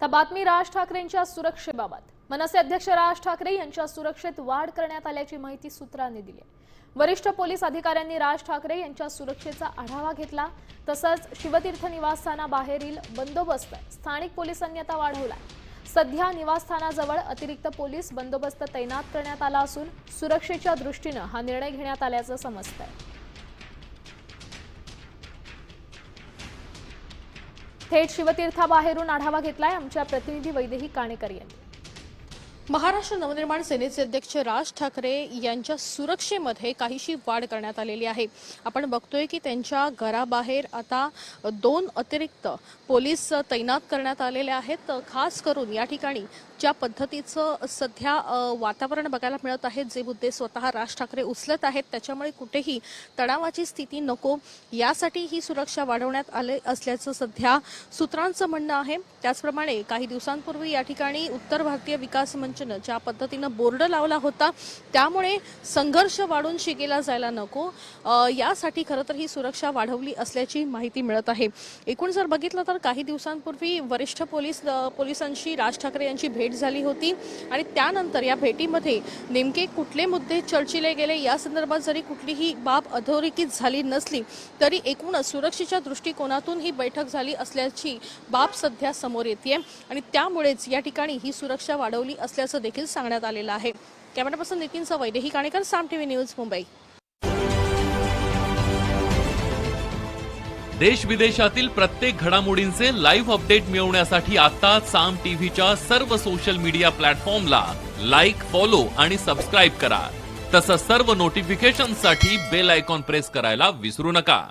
तर बातमी राज ठाकरेंच्या सुरक्षेबाबत. मनसे अध्यक्ष राज ठाकरे यांच्या सुरक्षेत वाढ करण्यात आल्याची माहिती सूत्रांनी दिली आहे. वरिष्ठ पोलीस अधिकाऱ्यांनी राज ठाकरे यांच्या सुरक्षेचा आढावा घेतला. तसंच शिवतीर्थ निवासस्थानाबाहेरील बंदोबस्त स्थानिक पोलिसांनी आता वाढवला सध्या निवासस्थानाजवळ अतिरिक्त पोलीस बंदोबस्त तैनात करण्यात आला असून सुरक्षेच्या दृष्टीनं हा निर्णय घेण्यात आल्याचं समजतंय. थेट शिवतीर्थाबाहेरून आढावा घेतलाय. आमच्या प्रतिनिधी वैदेही काणेकर यांनी. महाराष्ट्र नवनिर्माण सेनेचे अध्यक्ष राज ठाकरे यांच्या सुरक्षेमध्ये काहीशी वाढ करण्यात आलेली आहे. आपण बघतोय की त्यांच्या घराबाहेर आता दोन अतिरिक्त पोलीस तैनात करण्यात आलेले आहेत. खास करून या ठिकाणी ज्या पद्धतीचं सध्या वातावरण बघायला मिळत आहे जे मुद्दे स्वतः राज ठाकरे उचलत आहेत त्याच्यामुळे कुठेही तणावाची स्थिती नको. यासाठी ही सुरक्षा वाढवण्यात आले असल्याचं सध्या सूत्रांचं म्हणणं आहे. त्याचप्रमाणे काही दिवसांपूर्वी या ठिकाणी उत्तर भारतीय विकास मंच मंचनं ज्या पद्धतीनं बोर्ड लावला होता त्यामुळे संघर्ष वाढून शिकेला जायला नको. यासाठी खरं तर ही सुरक्षा वाढवली असल्याची माहिती मिळत आहे. एकूण जर बघितलं तर काही दिवसांपूर्वी वरिष्ठ पोलीस पोलिसांशी राज ठाकरे यांची भेट झाली होती आणि त्यानंतर या भेटीमध्ये नेमके कुठले मुद्दे चर्चिले गेले या संदर्भात जरी कुठलीही बाब अधोरेखित झाली नसली तरी एकूणच सुरक्षेच्या दृष्टिकोनातून ही बैठक झाली असल्याची बाब सध्या समोर येते आणि त्यामुळेच या ठिकाणी ही सुरक्षा वाढवली असल्याचं देखील सांगण्यात आलेलं आहे. कॅमेरा पर्सन नितीन सवय देही काणेकर साम टीव्ही न्यूज मुंबई. देश विदेशातील प्रत्येक घडामोडींचे लाईव्ह अपडेट मिळवण्यासाठी आता साम टीव्हीच्या सर्व सोशल मीडिया प्लॅटफॉर्मला लाईक फॉलो आणि सबस्क्राईब करा. तसंच सर्व नोटिफिकेशनसाठी बेल आयकॉन प्रेस करायला विसरू नका.